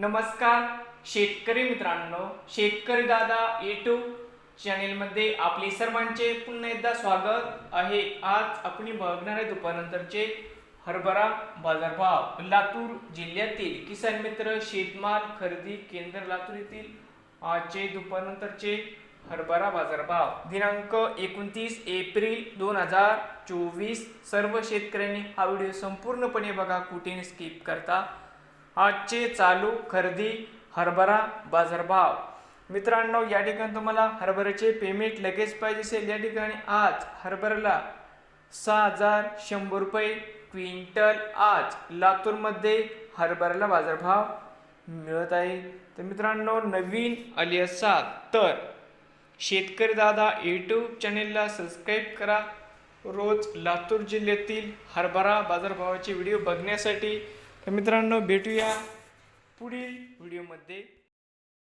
नमस्कार शेतकरी मित्रांनो शेतकरी दादा यूट्यूब चॅनेलमध्ये आपले सर्वांचे पुन्हा एकदा स्वागत आहे. आज आपण बघणार आहे दुपारनंतरचे हरभरा बाजारभाव. लातूर जिल्ह्यातील किसान मित्र शेतमाल खरेदी केंद्र लातूर येथील आजचे दुपारनंतरचे हरभरा बाजारभाव. दिनांक एकोणतीस एप्रिल दोन हजार चोवीस. सर्व शेतकऱ्यांनी हा व्हिडिओ संपूर्णपणे बघा कुठे स्किप करता. आजचे चालू खरेदी हरभरा बाजारभाव. मित्रांनो या ठिकाणी तुम्हाला हरभऱ्याचे पेमेंट लगेच पाहिजे असेल या ठिकाणी आज हरभऱ्याला सहा हजार शंभर रुपये क्विंटल आज लातूरमध्ये हरभऱ्याला बाजारभाव मिळत आहे. तर मित्रांनो नवीन आली असाल तर शेतकरी दादा यूट्यूब चॅनेलला सबस्क्राईब करा. रोज लातूर जिल्ह्यातील हरभरा बाजारभावाचे व्हिडिओ बघण्यासाठी तर मित्रांनो भेटूया पुढील व्हिडिओमध्ये.